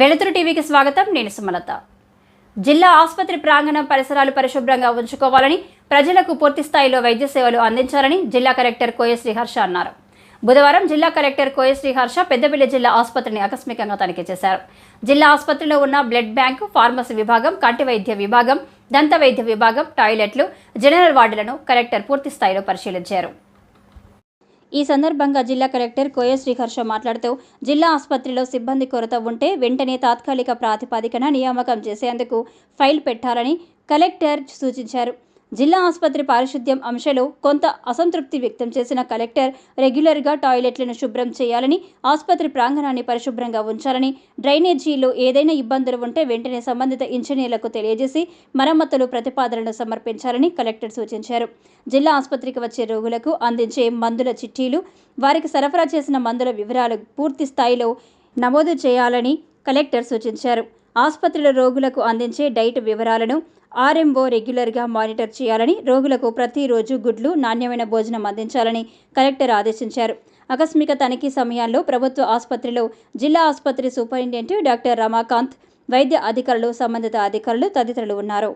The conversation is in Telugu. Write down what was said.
వెలుతురు టీవీకి స్వాగతం. నేను సుమలత. జిల్లా ఆసుపత్రి ప్రాంగణం పరిసరాలు పరిశుభ్రంగా ఉంచుకోవాలని ప్రజలకు పూర్తి స్థాయిలో వైద్య సేవలు అందించాలని జిల్లా కలెక్టర్ కోయ శ్రీహర్ష అన్నారు. బుధవారం జిల్లా కలెక్టర్ కోయ శ్రీహర్ష పెద్దపల్లి జిల్లా ఆసుపత్రిని ఆకస్మికంగా తనిఖీ చేశారు. జిల్లా ఆసుపత్రిలో ఉన్న బ్లడ్ బ్యాంకు ఫార్మసీ విభాగం కంటి వైద్య విభాగం దంత వైద్య విభాగం టాయిలెట్లు జనరల్ వార్డులను కలెక్టర్ పూర్తి స్థాయిలో పరిశీలించారు. ఈ సందర్భంగా జిల్లా కలెక్టర్ కోయ శ్రీహర్ష మాట్లాడుతూ జిల్లా ఆసుపత్రిలో సిబ్బంది కొరత ఉంటే వెంటనే తాత్కాలిక ప్రాతిపదికన నియామకం చేసేందుకు ఫైల్ పెట్టాలని కలెక్టర్ సూచించారు. జిల్లా ఆసుపత్రి పారిశుద్ధ్యం అంశంలో కొంత అసంతృప్తి వ్యక్తం చేసిన కలెక్టర్ రెగ్యులర్గా టాయిలెట్లను శుభ్రం చేయాలని ఆసుపత్రి ప్రాంగణాన్ని పరిశుభ్రంగా ఉంచాలని డ్రైనేజీలో ఏదైనా ఇబ్బందులు ఉంటే వెంటనే సంబంధిత ఇంజనీర్లకు తెలియజేసి మరమ్మతులు ప్రతిపాదనలు సమర్పించాలని కలెక్టర్ సూచించారు. జిల్లా ఆసుపత్రికి వచ్చే రోగులకు అందించే మందుల చిట్టీలు వారికి సరఫరా చేసిన మందుల వివరాలు పూర్తి స్థాయిలో నమోదు చేయాలని కలెక్టర్ సూచించారు. ఆసుపత్రిలో రోగులకు అందించే డైట్ వివరాలను ఆర్ఎంఓ రెగ్యులర్గా మానిటర్ చేయాలని రోగులకు ప్రతిరోజు గుడ్లు నాణ్యమైన భోజనం అందించాలని కలెక్టర్ ఆదేశించారు. ఆకస్మిక తనిఖీ సమయాల్లో ప్రభుత్వ ఆసుపత్రిలో జిల్లా ఆసుపత్రి సూపరింటెండెంట్ డాక్టర్ రమాకాంత్ వైద్య అధికారులు సంబంధిత అధికారులు తదితరులు ఉన్నారు.